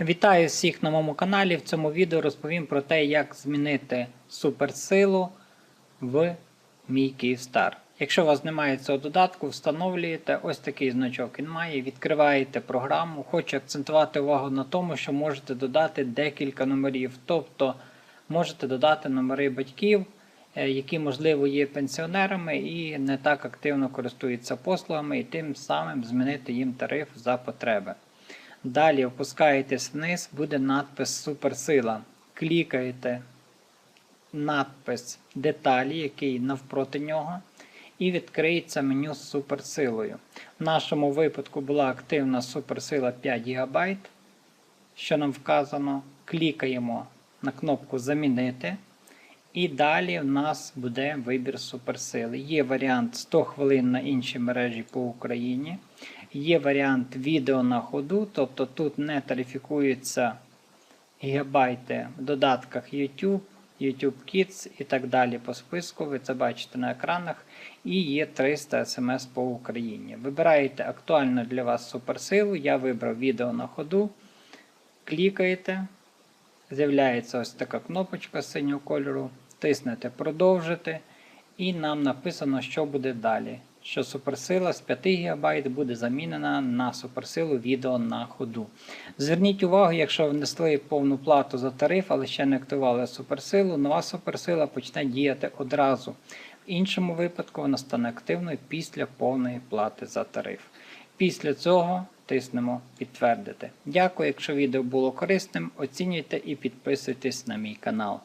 Вітаю всіх на моєму каналі. В цьому відео розповім про те, як змінити суперсилу в мій Київстар. Якщо у вас немає цього додатку, встановлюєте ось такий значок. Він має, відкриваєте програму. Хочу акцентувати увагу на тому, що можете додати декілька номерів. Тобто можете додати номери батьків, е, які, можливо, є пенсіонерами і не так активно користуються послугами, і тим самим змінити їм тариф за потреби. Далі опускаєтесь вниз, буде надпис Суперсила. Клікаєте надпис Деталі, який навпроти нього, і відкриється меню з суперсилою. В нашому випадку була активна суперсила 5 ГБ, що нам вказано. Клікаємо на кнопку Замінити. І далі в нас буде вибір суперсили. Є варіант 100 хвилин на інші мережі по Україні. Є варіант відео на ходу, тобто тут не тарифікуються гігабайти в додатках YouTube, YouTube Kids і так далі по списку. Ви це бачите на екранах. І є 300 смс по Україні. Вибираєте актуальну для вас суперсилу. Я вибрав відео на ходу. Клікаєте. З'являється ось така кнопочка синього кольору. Тиснете Продовжити. І нам написано, що буде далі. Що суперсила з 5 ГБ буде замінена на суперсилу відео на ходу. Зверніть увагу, якщо внесли повну плату за тариф, але ще не активували суперсилу, нова суперсила почне діяти одразу. В іншому випадку вона стане активною після повної плати за тариф. Після цього тиснемо підтвердити. Дякую, якщо відео було корисним, оцінюйте і підписуйтесь на мій канал.